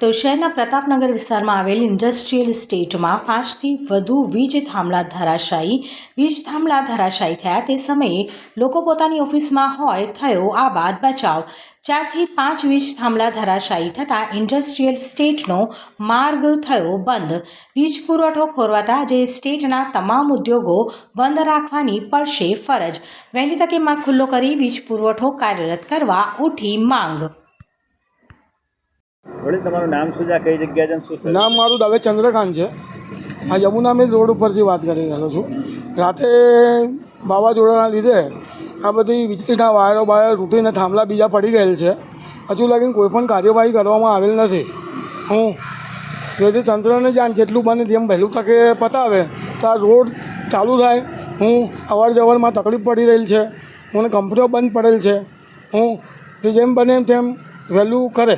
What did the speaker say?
તો શહેરના પ્રતાપનગર વિસ્તારમાં આવેલ ઇન્ડસ્ટ્રીયલ સ્ટેટમાં પાંચથી વધુ વીજ થાંભલા ધરાશાયી, વીજ થાંભલા ધરાશાયી થયા. તે સમયે લોકો પોતાની ઓફિસમાં હોય, થયો આ બાદ બચાવ. ચારથી પાંચ વીજ થાંભલા ધરાશાયી થતાં ઇન્ડસ્ટ્રીયલ સ્ટેટનો માર્ગ થયો બંધ. વીજ પુરવઠો ખોરવાતા આજે સ્ટેટના તમામ ઉદ્યોગો બંધ રાખવાની પડશે ફરજ. વહેલી તકે માર્ગ ખુલ્લો કરી વીજ પુરવઠો કાર્યરત કરવા ઉઠી માંગ. નામ મારું દવે ચંદ્રકાંત છે. આ યમુના મિલ રોડ ઉપરથી વાત કરી રહ્યો છું. રાતે વાવાઝોડાના લીધે આ બધી વીજળીના વાયરો બાયરો તૂટીને થાંભલા બીજા પડી ગયેલ છે. હજુ લગીને કોઈ પણ કાર્યવાહી કરવામાં આવેલ નથી. હું જેથી તંત્રને જાણ જેટલું બને તેમ વહેલું તકે પતાવે તો આ રોડ ચાલુ થાય. હું અવર જવરમાં તકલીફ પડી રહેલ છે. મને કંપનીઓ બંધ પડેલ છે. હું જેમ બને તેમ વહેલું કરે.